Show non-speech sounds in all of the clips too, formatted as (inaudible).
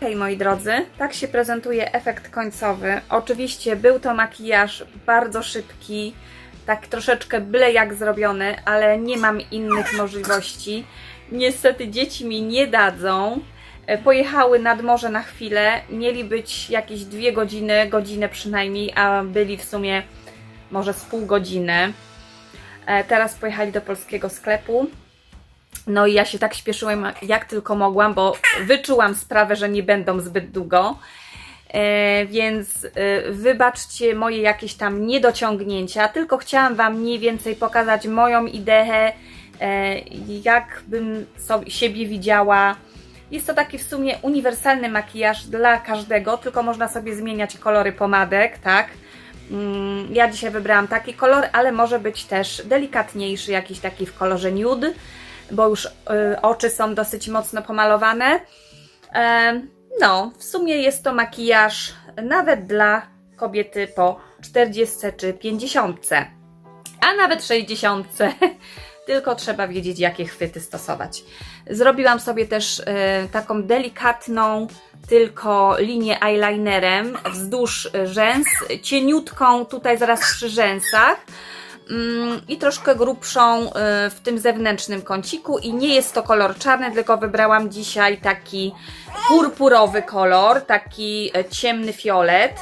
Hej moi drodzy, tak się prezentuje efekt końcowy. Oczywiście był to makijaż bardzo szybki, tak troszeczkę byle jak zrobiony, ale nie mam innych możliwości. Niestety dzieci mi nie dadzą. E, Pojechały nad morze na chwilę, mieli być jakieś dwie godziny, godzinę przynajmniej, a byli w sumie może z pół godziny. E, Teraz pojechali do polskiego sklepu. No i ja się tak śpieszyłem, jak tylko mogłam, bo wyczułam sprawę, że nie będą zbyt długo. E, więc e, wybaczcie moje jakieś tam niedociągnięcia, tylko chciałam Wam mniej więcej pokazać moją ideę, e, jak bym sobie, siebie widziała. Jest to taki w sumie uniwersalny makijaż dla każdego, tylko można sobie zmieniać kolory pomadek, tak? Mm, Ja dzisiaj wybrałam taki kolor, ale może być też delikatniejszy, jakiś taki w kolorze nude, bo już y, oczy są dosyć mocno pomalowane. E, No, w sumie jest to makijaż nawet dla kobiety po 40 czy 50, a nawet 60. (laughs) Tylko trzeba wiedzieć, jakie chwyty stosować. Zrobiłam sobie też e, taką delikatną, tylko linię eyelinerem wzdłuż rzęs, cieniutką tutaj zaraz przy rzęsach i troszkę grubszą y, w tym zewnętrznym kąciku i nie jest to kolor czarny, tylko wybrałam dzisiaj taki purpurowy kolor, taki e, ciemny fiolet.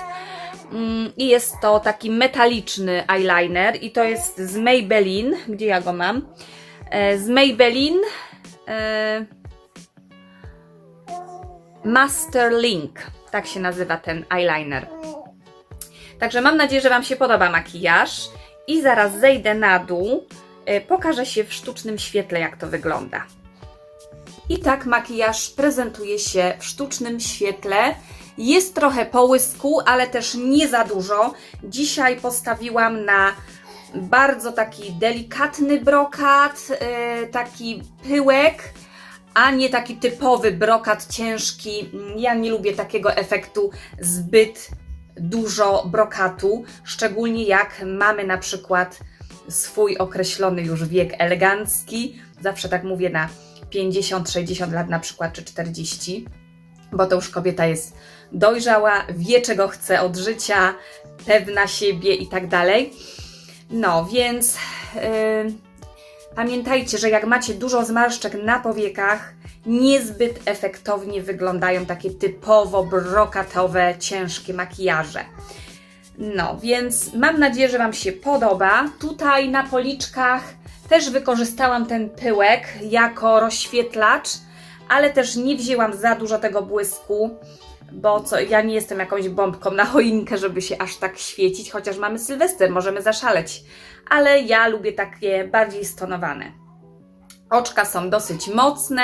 Mm, I jest to taki metaliczny eyeliner i to jest z Maybelline, gdzie ja go mam? E, Z Maybelline e, Master Link, tak się nazywa ten eyeliner. Także mam nadzieję, że Wam się podoba makijaż i zaraz zejdę na dół, y, pokażę się w sztucznym świetle, jak to wygląda. I tak makijaż prezentuje się w sztucznym świetle. Jest trochę połysku, ale też nie za dużo. Dzisiaj postawiłam na bardzo taki delikatny brokat, y, taki pyłek, a nie taki typowy brokat ciężki. Ja nie lubię takiego efektu zbyt dużo brokatu, szczególnie jak mamy na przykład swój określony już wiek elegancki. Zawsze tak mówię na 50, 60 lat na przykład, czy 40, bo to już kobieta jest dojrzała, wie czego chce od życia, pewna siebie i tak dalej. No, więc yy, pamiętajcie, że jak macie dużo zmarszczek na powiekach, niezbyt efektownie wyglądają takie typowo brokatowe, ciężkie makijaże. No, więc mam nadzieję, że Wam się podoba. Tutaj na policzkach też wykorzystałam ten pyłek jako rozświetlacz, ale też nie wzięłam za dużo tego błysku, bo co, ja nie jestem jakąś bombką na choinkę, żeby się aż tak świecić, chociaż mamy Sylwester, możemy zaszaleć, ale ja lubię takie bardziej stonowane. Oczka są dosyć mocne,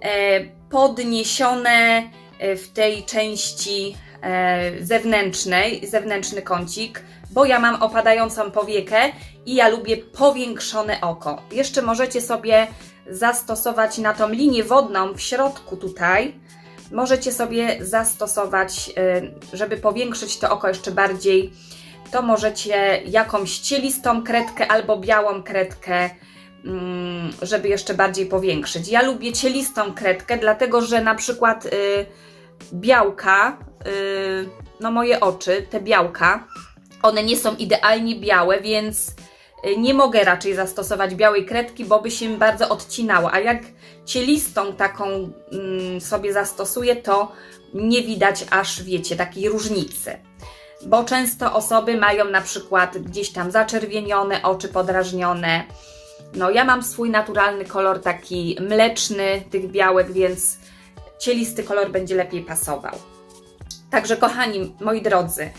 e, podniesione e, w tej części e, zewnętrznej, zewnętrzny kącik, bo ja mam opadającą powiekę i ja lubię powiększone oko. Jeszcze możecie sobie zastosować na tą linię wodną w środku tutaj, możecie sobie zastosować, żeby powiększyć to oko jeszcze bardziej, to możecie jakąś cielistą kredkę albo białą kredkę żeby jeszcze bardziej powiększyć. Ja lubię cielistą kredkę, dlatego że na przykład y, białka, y, no moje oczy, te białka, one nie są idealnie białe, więc y, nie mogę raczej zastosować białej kredki, bo by się bardzo odcinało. A jak cielistą taką mm, sobie zastosuję, to nie widać aż, wiecie, takiej różnicy. Bo często osoby mają na przykład gdzieś tam zaczerwienione, oczy podrażnione, no, ja mam swój naturalny kolor taki mleczny tych białek, więc cielisty kolor będzie lepiej pasował. Także, kochani moi drodzy,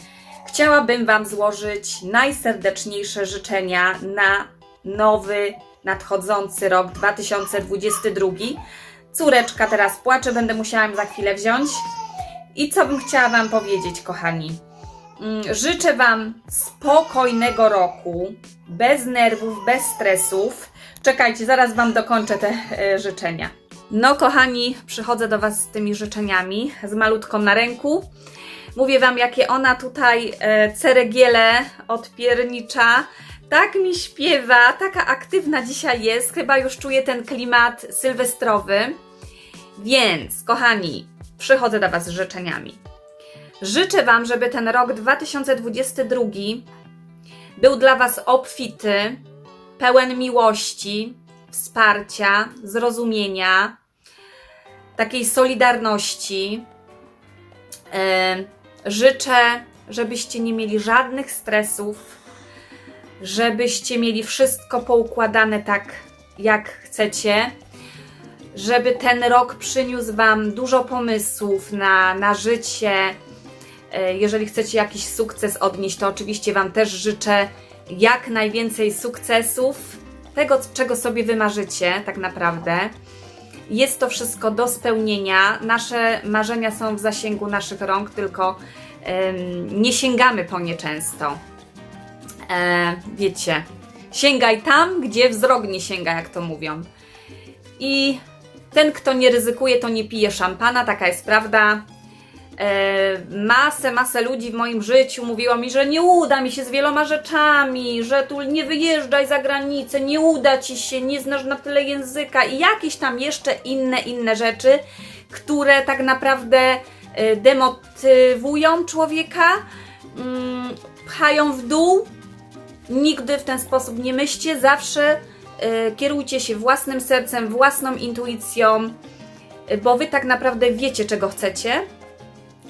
chciałabym Wam złożyć najserdeczniejsze życzenia na nowy, nadchodzący rok 2022. Córeczka teraz płacze, będę musiała ją za chwilę wziąć. I co bym chciała Wam powiedzieć, kochani? Mm, Życzę Wam spokojnego roku, bez nerwów, bez stresów. Czekajcie, zaraz Wam dokończę te e, życzenia. No, kochani, przychodzę do Was z tymi życzeniami, z malutką na ręku. Mówię Wam, jakie ona tutaj e, ceregiele odpiernicza. Tak mi śpiewa, taka aktywna dzisiaj jest. Chyba już czuję ten klimat sylwestrowy. Więc, kochani, przychodzę do Was z życzeniami. Życzę Wam, żeby ten rok 2022 był dla Was obfity, pełen miłości, wsparcia, zrozumienia, takiej solidarności. E, Życzę, żebyście nie mieli żadnych stresów, żebyście mieli wszystko poukładane tak, jak chcecie, żeby ten rok przyniósł Wam dużo pomysłów na, na życie. E, Jeżeli chcecie jakiś sukces odnieść, to oczywiście Wam też życzę jak najwięcej sukcesów, tego, czego sobie wymarzycie, tak naprawdę. Jest to wszystko do spełnienia. Nasze marzenia są w zasięgu naszych rąk, tylko nie sięgamy po nie często. E, wiecie, sięgaj tam, gdzie wzrok nie sięga, jak to mówią. I ten, kto nie ryzykuje, to nie pije szampana, taka jest prawda. E, masę, masę ludzi w moim życiu mówiło mi, że nie uda mi się z wieloma rzeczami, że tu nie wyjeżdżaj za granicę, nie uda ci się, nie znasz na tyle języka i jakieś tam jeszcze inne, inne rzeczy, które tak naprawdę e, demotywują człowieka, mm, pchają w dół. Nigdy w ten sposób nie myślcie, zawsze e, kierujcie się własnym sercem, własną intuicją, bo wy tak naprawdę wiecie, czego chcecie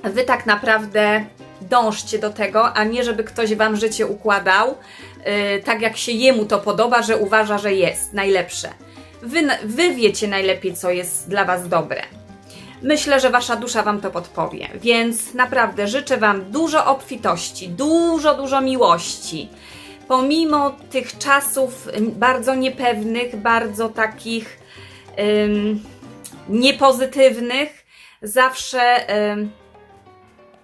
wy tak naprawdę dążcie do tego, a nie żeby ktoś wam życie układał yy, tak, jak się jemu to podoba, że uważa, że jest najlepsze. Wy, wy wiecie najlepiej, co jest dla was dobre. Myślę, że wasza dusza wam to podpowie, więc naprawdę życzę wam dużo obfitości, dużo, dużo miłości. Pomimo tych czasów bardzo niepewnych, bardzo takich ym, niepozytywnych, zawsze ym,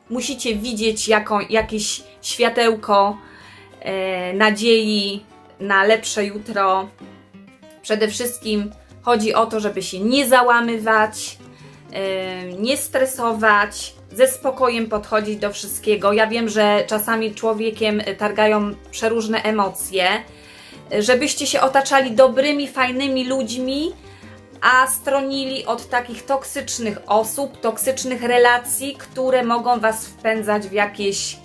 musicie widzieć jaką, jakieś światełko e, nadziei na lepsze jutro. Przede wszystkim chodzi o to, żeby się nie załamywać, e, nie stresować, ze spokojem podchodzić do wszystkiego. Ja wiem, że czasami człowiekiem targają przeróżne emocje, e, żebyście się otaczali dobrymi, fajnymi ludźmi, a stronili od takich toksycznych osób, toksycznych relacji, które mogą Was wpędzać w jakieś,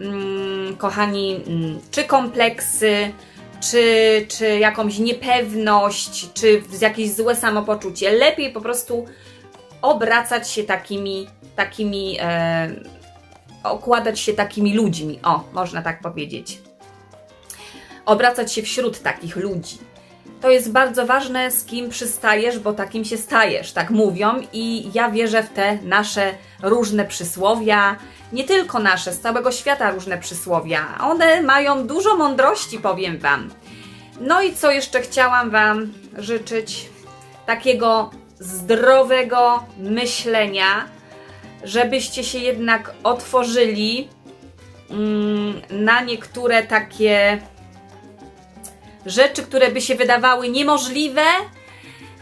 mm, kochani, mm, czy kompleksy, czy, czy jakąś niepewność, czy jakieś złe samopoczucie. Lepiej po prostu obracać się takimi, takimi, e, okładać się takimi ludźmi. O, można tak powiedzieć. Obracać się wśród takich ludzi to jest bardzo ważne, z kim przystajesz, bo takim się stajesz, tak mówią, i ja wierzę w te nasze różne przysłowia, nie tylko nasze, z całego świata różne przysłowia. One mają dużo mądrości, powiem Wam. No i co jeszcze chciałam Wam życzyć? Takiego zdrowego myślenia, żebyście się jednak otworzyli mm, na niektóre takie rzeczy, które by się wydawały niemożliwe,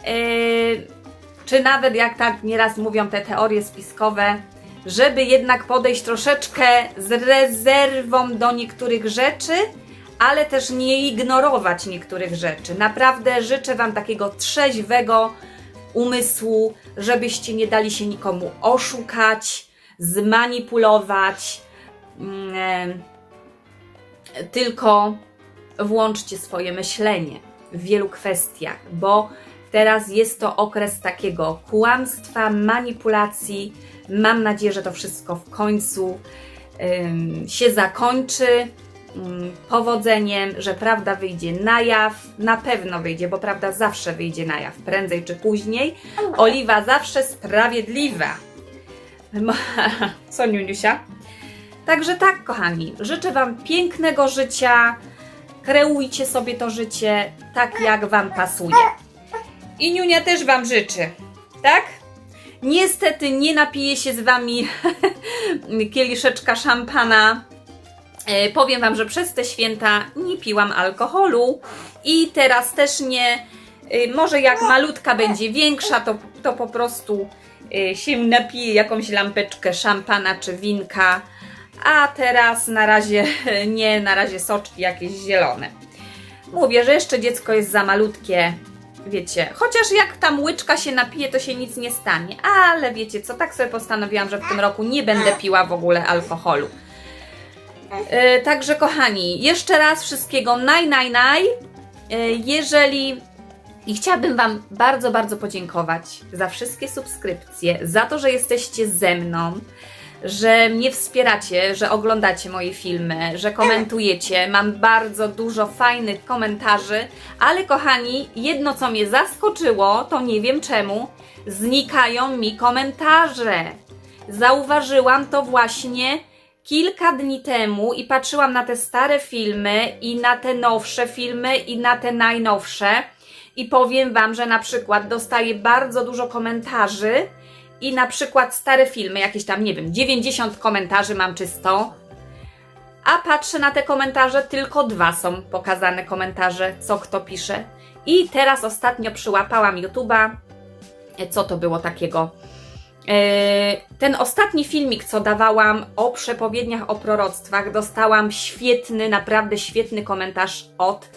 yy, czy nawet jak tak nieraz mówią te teorie spiskowe, żeby jednak podejść troszeczkę z rezerwą do niektórych rzeczy, ale też nie ignorować niektórych rzeczy. Naprawdę życzę Wam takiego trzeźwego umysłu, żebyście nie dali się nikomu oszukać, zmanipulować, yy, tylko włączcie swoje myślenie w wielu kwestiach, bo teraz jest to okres takiego kłamstwa, manipulacji. Mam nadzieję, że to wszystko w końcu ym, się zakończy ym, powodzeniem, że prawda wyjdzie na jaw. Na pewno wyjdzie, bo prawda zawsze wyjdzie na jaw, prędzej czy później. Oliwa zawsze sprawiedliwa. Co, (laughs) Niuniusia? Także tak, kochani, życzę Wam pięknego życia, kreujcie sobie to życie tak, jak Wam pasuje. I Niunia też Wam życzy, tak? Niestety nie napiję się z Wami (laughs) kieliszeczka szampana. E, powiem Wam, że przez te święta nie piłam alkoholu i teraz też nie. E, może jak malutka będzie większa, to, to po prostu e, się napije jakąś lampeczkę szampana czy winka a teraz na razie (laughs) nie, na razie soczki jakieś zielone. Mówię, że jeszcze dziecko jest za malutkie, wiecie, chociaż jak tam łyczka się napije, to się nic nie stanie, ale wiecie co, tak sobie postanowiłam, że w tym roku nie będę piła w ogóle alkoholu. E, Także kochani, jeszcze raz wszystkiego naj, naj, naj. E, Jeżeli i chciałabym Wam bardzo, bardzo podziękować za wszystkie subskrypcje, za to, że jesteście ze mną, że mnie wspieracie, że oglądacie moje filmy, że komentujecie. Mam bardzo dużo fajnych komentarzy, ale kochani, jedno co mnie zaskoczyło, to nie wiem czemu, znikają mi komentarze. Zauważyłam to właśnie kilka dni temu i patrzyłam na te stare filmy i na te nowsze filmy i na te najnowsze i powiem Wam, że na przykład dostaję bardzo dużo komentarzy i na przykład stare filmy, jakieś tam, nie wiem, 90 komentarzy mam czysto, a patrzę na te komentarze, tylko dwa są pokazane komentarze, co kto pisze. I teraz ostatnio przyłapałam YouTube'a, E, co to było takiego? E, Ten ostatni filmik, co dawałam o przepowiedniach, o proroctwach, dostałam świetny, naprawdę świetny komentarz od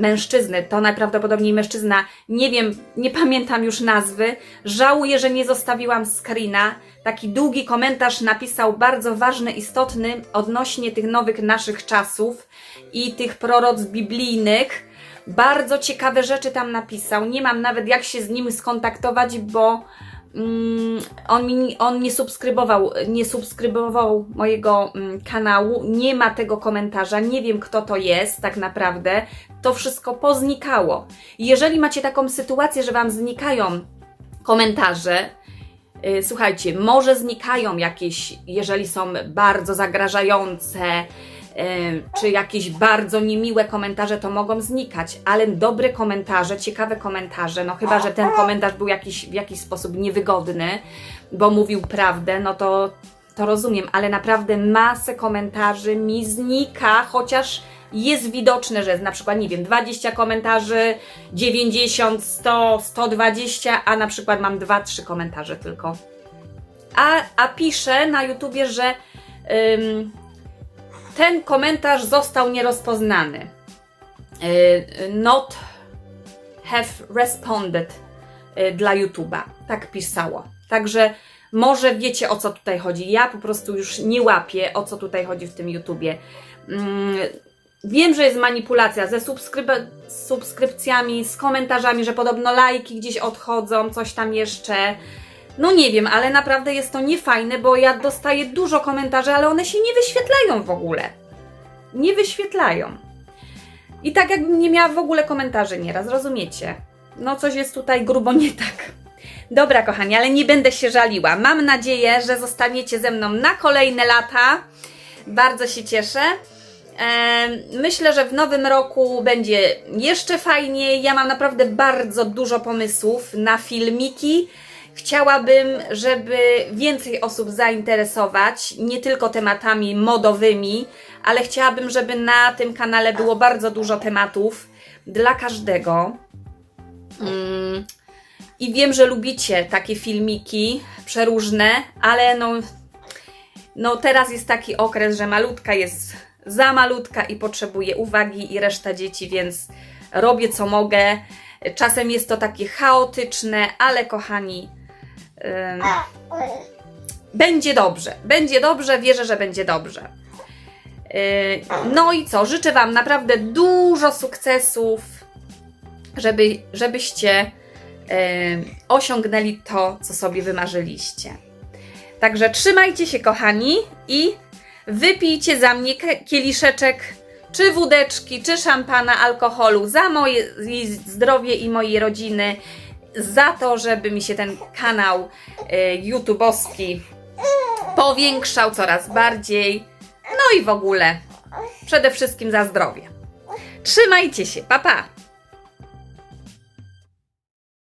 mężczyzny. To najprawdopodobniej mężczyzna, nie wiem, nie pamiętam już nazwy. Żałuję, że nie zostawiłam screena. Taki długi komentarz napisał, bardzo ważny, istotny, odnośnie tych nowych naszych czasów i tych proroc biblijnych. Bardzo ciekawe rzeczy tam napisał. Nie mam nawet jak się z nim skontaktować, bo on, mi, on nie subskrybował, nie subskrybował mojego mm, kanału. Nie ma tego komentarza. Nie wiem, kto to jest tak naprawdę. To wszystko poznikało. Jeżeli macie taką sytuację, że Wam znikają komentarze, y, słuchajcie, może znikają jakieś, jeżeli są bardzo zagrażające, czy jakieś bardzo niemiłe komentarze, to mogą znikać, ale dobre komentarze, ciekawe komentarze, no chyba, że ten komentarz był jakiś, w jakiś sposób niewygodny, bo mówił prawdę, no to, to rozumiem, ale naprawdę masę komentarzy mi znika, chociaż jest widoczne, że jest na przykład, nie wiem, 20 komentarzy, 90, 100, 120, a na przykład mam 2-3 komentarze tylko. A, a piszę na YouTubie, że ten komentarz został nierozpoznany. Y, not have responded y, dla YouTube'a. Tak pisało. Także może wiecie o co tutaj chodzi. Ja po prostu już nie łapię o co tutaj chodzi w tym YouTubie. Mm, Wiem, że jest manipulacja ze subskryb- subskrypcjami, z komentarzami, że podobno lajki gdzieś odchodzą, coś tam jeszcze. No nie wiem, ale naprawdę jest to niefajne, bo ja dostaję dużo komentarzy, ale one się nie wyświetlają w ogóle. Nie wyświetlają. I tak jakbym nie miała w ogóle komentarzy nieraz, rozumiecie? No coś jest tutaj grubo nie tak. Dobra, kochani, ale nie będę się żaliła. Mam nadzieję, że zostaniecie ze mną na kolejne lata. Bardzo się cieszę. Myślę, że w nowym roku będzie jeszcze fajniej. Ja mam naprawdę bardzo dużo pomysłów na filmiki. Chciałabym, żeby więcej osób zainteresować, nie tylko tematami modowymi, ale chciałabym, żeby na tym kanale było bardzo dużo tematów dla każdego. Mm, I wiem, że lubicie takie filmiki przeróżne, ale no, no teraz jest taki okres, że malutka jest za malutka i potrzebuje uwagi i reszta dzieci, więc robię co mogę. Czasem jest to takie chaotyczne, ale kochani, będzie dobrze. Będzie dobrze, wierzę, że będzie dobrze. Yy, No i co? Życzę Wam naprawdę dużo sukcesów, żeby, żebyście yy, osiągnęli to, co sobie wymarzyliście. Także trzymajcie się, kochani, i wypijcie za mnie kieliszeczek, czy wódeczki, czy szampana, alkoholu, za moje zdrowie i mojej rodziny, za to, żeby mi się ten kanał y, YouTubeowski powiększał coraz bardziej. No i w ogóle przede wszystkim za zdrowie. Trzymajcie się, pa pa!